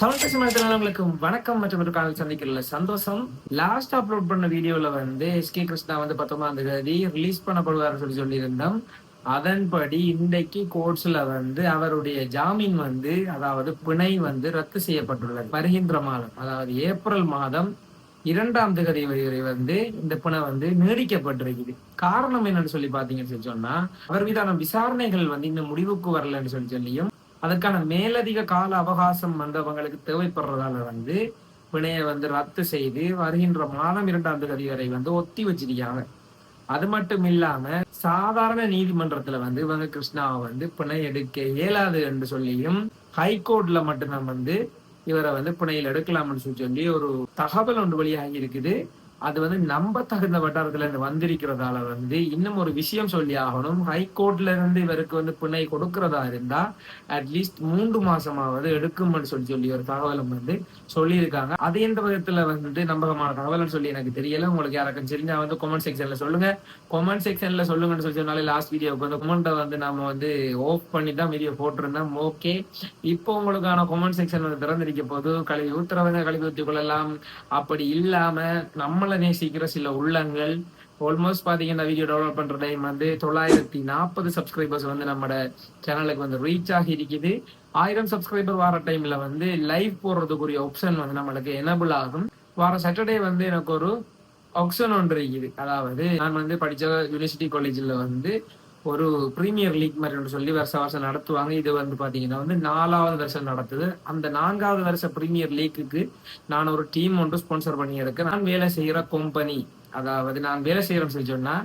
தமிழ் பேசும் உங்களுக்கு வணக்கம் மற்றும் ஒரு காணல் சந்திக்கிறதுல சந்தோஷம். லாஸ்ட் அப்லோட் பண்ண வீடியோல வந்து எஸ்கே கிருஷ்ணா வந்து பத்தொன்பதாம் தேதி ரிலீஸ் பண்ணப்படுவார் சொல்லி சொல்லியிருந்தோம். அதன்படி இன்றைக்கு கோர்ட்ஸ்ல வந்து அவருடைய ஜாமீன் வந்து அதாவது பிணை வந்து ரத்து செய்யப்பட்டுள்ளது. வருகின்ற மாதம் அதாவது ஏப்ரல் மாதம் இரண்டாம் தேதி வரை வந்து இந்த பிணை வந்து நீடிக்கப்பட்டிருக்குது. காரணம் என்னன்னு சொல்லி பாத்தீங்கன்னு சொல்லி சொன்னா அவர் மீதான விசாரணைகள் வந்து இன்னும் முடிவுக்கு வரலன்னு சொல்லி சொல்லியும் அதற்கான மேலதிக கால அவகாசம் வந்தவங்களுக்கு தேவைப்படுறதால வந்து பிணையை வந்து ரத்து செய்து வருகின்ற மாதம் இரண்டாம் தேதி வரை வந்து ஒத்தி வச்சிருக்காங்க அது மட்டும் இல்லாம சாதாரண நீதிமன்றத்துல வந்து இவங்க கிருஷ்ணாவை வந்து பிணை எடுக்க இயலாது என்று சொல்லியும் ஹைகோர்ட்ல மட்டும்தான் வந்து இவரை வந்து பிணையில் எடுக்கலாம்னு சொல்லி சொல்லி ஒரு தகவல் ஒன்று வெளியாகி இருக்குது. அது வந்து நம்ப தகுந்த வட்டாரத்துல இருந்து வந்திருக்கிறதால வந்து இன்னும் ஒரு விஷயம் சொல்லி ஆகணும். ஹைகோர்ட்ல இருந்து இவருக்கு வந்து பிணை கொடுக்கறதா இருந்தா அட்லீஸ்ட் மூன்று மாசமாவது எடுக்கும்னு சொல்லி சொல்லி ஒரு தகவலும் வந்து சொல்லியிருக்காங்க. அது எந்த விதத்துல வந்து நம்பகமான தகவல்னு சொல்லி எனக்கு தெரியல. உங்களுக்கு யாருக்கும் தெரிஞ்சா வந்து கமெண்ட் செக்ஷன்ல சொல்லுங்க. கமெண்ட் செக்ஷன்ல சொல்லுங்கன்னு சொல்லி சொன்னாலே லாஸ்ட் வீடியோக்கு வந்து கமெண்ட்டை வந்து நம்ம வந்து ஓப் பண்ணி தான் வீடியோ போட்டிருந்தோம். ஓகே இப்போ உங்களுக்கான கமெண்ட் செக்ஷன் வந்து திறந்திருக்க போது கழுவி ஊத்துறவங்க கழுவி ஊற்றிக் கொள்ளலாம். அப்படி இல்லாம நம்மளை நேசிக்கிற சில உள்ளங்கள். ஆல்மோஸ்ட் பாத்தீங்கன்னா வீடியோ டெவலப் பண்ற டைம் வந்து தொள்ளாயிரத்தி நாற்பது சப்ஸ்கிரைபர்ஸ் வந்து நம்மட சேனலுக்கு வந்து ரீச் ஆகி இருக்குது. ஆயிரம் சப்ஸ்கிரைபர் வர டைம்ல வந்து லைவ் போடுறதுக்குரிய ஆப்ஷன் வந்து நம்மளுக்கு எனபிள் ஆகும். வார சாட்டர்டே வந்து எனக்கு ஒரு ஆப்ஷன் ஒன்று இருக்குது. அதாவது நான் வந்து படிச்ச யூனிவர்சிட்டி காலேஜில் வந்து ஒரு பிரீமியர் லீக் மாதிரி ஒன்று சொல்லி வருஷ வருஷம் நடத்துவாங்க. இது வந்து பாத்தீங்கன்னா வந்து நாலாவது வருஷம் நடத்துது அந்த நான்காவது வருஷ பிரீமியர் லீக்குக்கு நான் ஒரு டீம் ஒன்று ஸ்பான்சர் பண்ணியிருக்கேன். நான் வேலை செய்யற கம்பெனி அதாவது நான் வேலை செய்யறேன்னு சொல்லி சொன்னா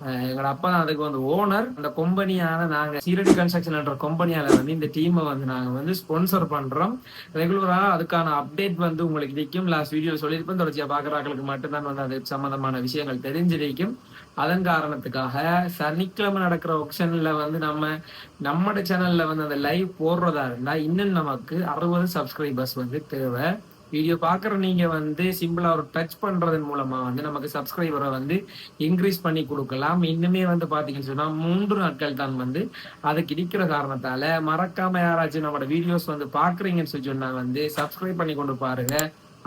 எங்களோட அப்பா தான் அதுக்கு வந்து ஓனர் அந்த கம்பெனியான நாங்க சீரடி கன்ஸ்ட்ரக்ஷன் என்ற கம்பெனியால வந்து இந்த டீமை வந்து நாங்க வந்து ஸ்பான்சர் பண்றோம். ரெகுலரா அதுக்கான அப்டேட் வந்து உங்களுக்கு கிடைக்கும் லாஸ்ட் வீடியோ சொல்லியிருப்போம் தொடர்ச்சியா பாக்குறாங்களுக்கு மட்டும்தான் வந்து அது சம்பந்தமான விஷயங்கள் தெரிஞ்சிருக்கும். அதன் காரணத்துக்காக சனிக்கிழமை நடக்கிற ஒக்ஷன்ல வந்து நம்ம நம்மட சேனல்ல வந்து அந்த லைவ் போடுறதா இருந்தா இன்னும் நமக்கு அறுபது சப்ஸ்கிரைபர்ஸ் வந்து தேவை. வீடியோ பாக்குற நீங்க வந்து சிம்பிளா ஒரு டச் பண்றதன் மூலமா வந்து நமக்கு சப்ஸ்கிரைபரை வந்து இன்க்ரீஸ் பண்ணி கொடுக்கலாம். இன்னுமே வந்து பாத்தீங்கன்னு சொன்னா மூன்று நாட்கள் தான் வந்து அது கிடைக்கிற காரணத்தால மறக்காம யாராச்சும் நம்மளோட வீடியோஸ் வந்து பாக்குறீங்கன்னு சொல்லி சொன்னா வந்து சப்ஸ்கிரைப் பண்ணி கொண்டு பாருங்க.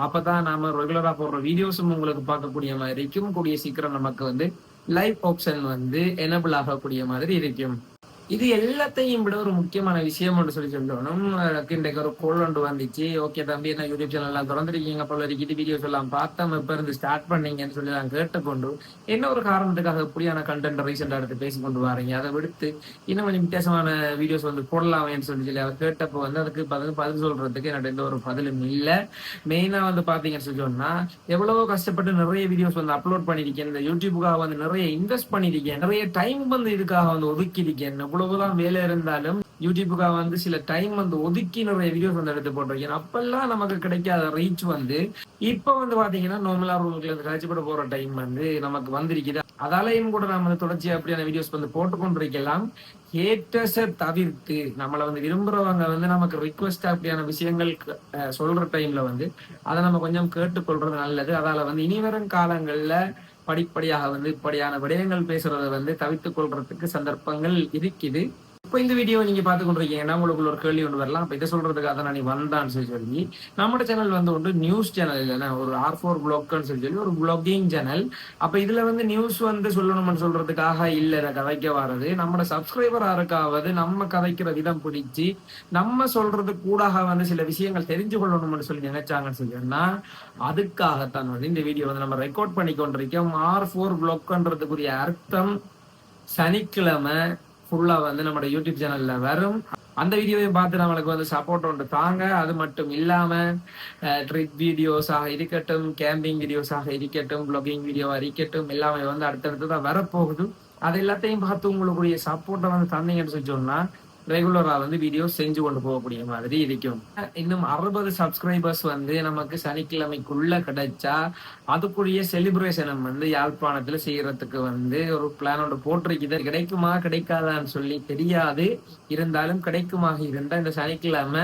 அப்பதான் நாம ரெகுலரா போடுற வீடியோஸும் உங்களுக்கு பார்க்கக்கூடிய மாதிரி இருக்கும். கூடிய சீக்கிரம் நமக்கு வந்து லைவ் ஆப்ஷன் வந்து எனபிள் ஆகக்கூடிய மாதிரி இருக்கும். இது எல்லாத்தையும் விட ஒரு முக்கியமான விஷயம் ஒன்று சொல்லி சொல்லணும். இன்றைக்கு ஒரு கோல் ஒன்று வந்துச்சு. ஓகே தம்பி என்ன யூடியூப் சேனல்லாம் திறந்துருக்கீங்க போல இருக்குது வீடியோஸ் எல்லாம் பார்த்தோம். இப்ப இருந்து ஸ்டார்ட் பண்ணீங்கன்னு சொல்லி நான் கேட்டுக்கொண்டு என்ன ஒரு காரணத்துக்காக இப்படியான கண்டென்ட் ரீசெண்டாக எடுத்து பேசி கொண்டு வரீங்க? அதை விடுத்து இன்னும் கொஞ்சம் வித்தியாசமான வீடியோஸ் வந்து போடலாமேன்னு சொல்லி சொல்லி அவர் கேட்டப்போ வந்து அதுக்கு பதில் பதில் சொல்றதுக்கு என்னோட எந்த ஒரு பதிலும் இல்லை. மெயினா வந்து பாத்தீங்கன்னு சொல்லி சொன்னா எவ்வளவோ கஷ்டப்பட்டு நிறைய வீடியோஸ் வந்து அப்லோட் பண்ணிருக்கேன் இந்த யூடியூபுக்காக வந்து நிறைய இன்வெஸ்ட் பண்ணிருக்கேன் நிறைய டைம் வந்து இதுக்காக வந்து ஒதுக்கி இருக்கேன் எவ்வளவுதான் வேலை இருந்தாலும் யூடியூபுக்காக வந்து சில டைம் வந்து ஒதுக்கி நிறைய வீடியோஸ் வந்து எடுத்து போட்டிருக்கேன். அப்பெல்லாம் நமக்கு கிடைக்காத ரீச் வந்து இப்ப வந்து பாத்தீங்கன்னா நோமலா உங்களுக்கு இந்த கழிச்சுப்பட போற டைம் வந்து நமக்கு வந்திருக்குது. அதாலையும் கூட நம்ம வந்து தொடர்ச்சியா அப்படியான வீடியோஸ் வந்து போட்டுக்கொண்டிருக்கலாம் ஹேட்டர்ஸை தவிர்த்து நம்மளை வந்து விரும்புறவங்க வந்து நமக்கு ரிக்வெஸ்ட் அப்படியான விஷயங்கள் சொல்ற டைம்ல வந்து அதை நம்ம கொஞ்சம் கேட்டுக்கொள்றது நல்லது. அதால வந்து இனி வரும் காலங்கள்ல படிப்படியாக வந்து இப்படியான விடயங்கள் பேசுறதை வந்து தவித்துக் கொள்றதுக்கு சந்தர்ப்பங்கள் இருக்குது இப்போ இந்த வீடியோ நீங்க பார்த்து கொண்டிருக்கீங்கன்னா உங்களுக்குள்ள ஒரு கேள்வி ஒன்று வரலாம். இப்போ இதை சொல்றதுக்காக தான் நீ வந்தான்னு சொல்லி சொல்லி நம்ம சேனல் வந்து ஒன்று நியூஸ் சேனல் இல்லைன்னா ஒரு ஆர் ஃபோர் பிளாக்னு சொல்லி சொல்லி ஒரு பிளாகிங் சேனல். அப்போ இதுல வந்து நியூஸ் வந்து சொல்லணும்னு சொல்றதுக்காக இல்லை நான் கதைக்க வர்றது நம்ம சப்ஸ்கிரைபர் யாருக்காவது நம்ம கதைக்கிற விதம் பிடிச்சி நம்ம சொல்றது கூடாக வந்து சில விஷயங்கள் தெரிஞ்சு கொள்ளணும்னு சொல்லி நினைச்சாங்கன்னு சொல்லி சொன்னா அதுக்காகத்தான் வந்து இந்த வீடியோ வந்து நம்ம ரெக்கார்ட் பண்ணி கொண்டிருக்கோம் ஆர் ஃபோர் பிளாக்ன்றதுக்குரிய அர்த்தம் சனிக்கிழமை ஃபுல்லா வந்து நம்மளோட யூடியூப் சேனல்ல வரும். அந்த வீடியோவையும் பார்த்து நம்மளுக்கு வந்து சப்போர்ட் ஒன்று தாங்க அது மட்டும் இல்லாம ட்ரிப் வீடியோஸாக இருக்கட்டும் கேம்பிங் வீடியோஸாக இருக்கட்டும் ப்ளாகிங் வீடியோ இருக்கட்டும் எல்லாமே வந்து அடுத்தடுத்து தான் வரப்போகுது. அது எல்லாத்தையும் பார்த்து உங்களுக்குரிய சப்போர்ட்டை வந்து தந்தீங்கன்னு சொல்லி சொன்னா ரெகுலரா வந்து வீடியோ செஞ்சு கொண்டு போகக்கூடிய மாதிரி இருக்கும். இன்னும் அறுபது சப்ஸ்கிரைபர்ஸ் வந்து நமக்கு சனிக்கிழமைக்குள்ள கிடைச்சா அதுக்குரிய செலிப்ரேஷன் வந்து யாழ்ப்பாணத்துல செய்யறதுக்கு வந்து ஒரு பிளான் ஒன்று போட்டிருக்குது. கிடைக்குமா கிடைக்காதான்னு சொல்லி தெரியாது. இருந்தாலும் கிடைக்குமாக இருந்தா இந்த சனிக்கிழமை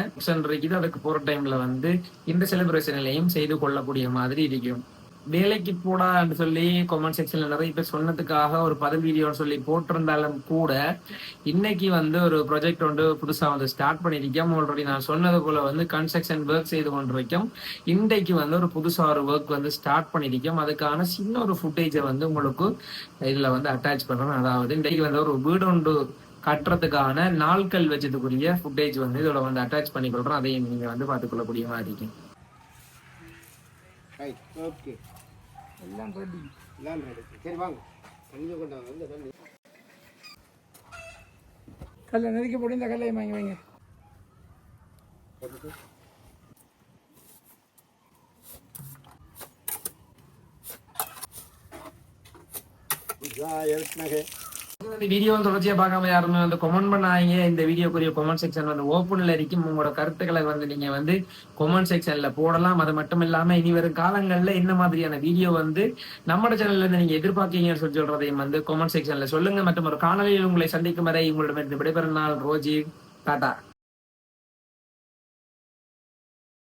இருக்குது. அதுக்கு போற டைம்ல வந்து இந்த செலிப்ரேஷன்லையும் செய்து கொள்ளக்கூடிய மாதிரி இருக்கும். வேலைக்கு போடான்னு சொல்லி கமெண்ட் செக்ஷன்ல நிறைய பேர் சொன்னதுக்காக ஒரு பதில் வீடியோன்னு சொல்லி போட்டிருந்தாலும் கூட இன்னைக்கு வந்து ஒரு ப்ராஜெக்ட் வந்து புதுசா வந்து ஸ்டார்ட் பண்ணிருக்கோம் ஆல்ரெடி நான் சொன்னது போல வந்து கன்ஸ்ட்ரக்ஷன் ஒர்க் செய்து கொண்டிருக்கோம். இன்றைக்கு வந்து ஒரு புதுசா ஒரு ஒர்க் வந்து ஸ்டார்ட் பண்ணிருக்கோம் அதுக்கான சின்ன ஒரு ஃபுட்டேஜை வந்து உங்களுக்கு இதுல வந்து அட்டாச் பண்றேன் அதாவது இன்றைக்கு வந்து ஒரு வீடு ஒன்று கட்டுறதுக்கான நாட்கள் வச்சதுக்குரிய ஃபுட்டேஜ் வந்து இதோட வந்து அட்டாச் பண்ணி கொள்றோம் அதையும் நீங்க வந்து பார்த்துக்கொள்ளக்கூடிய மாதிரி இருக்கும் ரைட் ஓகே எல்லாம் ரெடி எல்லாம் ரெடி சரி வாங்க. கொஞ்சம் கொண்டு வாங்க இந்த தண்ணி. கல்லை நெருக்கி போட்டு இந்த கல்லையை வாங்கி வைங்க. எழுத்துனாங்க இந்த வீடியோ தொடர்ச்சியா பார்க்காம யாருமே வந்து கமெண்ட் பண்ணாங்க இந்த வீடியோக்குரிய கமெண்ட் செக்ஷன் வந்து ஓப்பன்ல இருக்கும். உங்களோட கருத்துக்களை வந்து நீங்க வந்து கமெண்ட் செக்ஷன்ல போடலாம். அது மட்டும் இல்லாம இனி வரும் காலங்கள்ல என்ன மாதிரியான வீடியோ வந்து நம்ம சேனல்ல இருந்து நீங்க எதிர்பார்க்கீங்கன்னு சொல்லி சொல்றதையும் வந்து கமெண்ட் செக்ஷன்ல சொல்லுங்க. மற்றும் ஒரு காணொலியில் உங்களை சந்திக்கும் வரை உங்களிடமிருந்து விடைபெறும் நாள் ரோஜி. டாடா.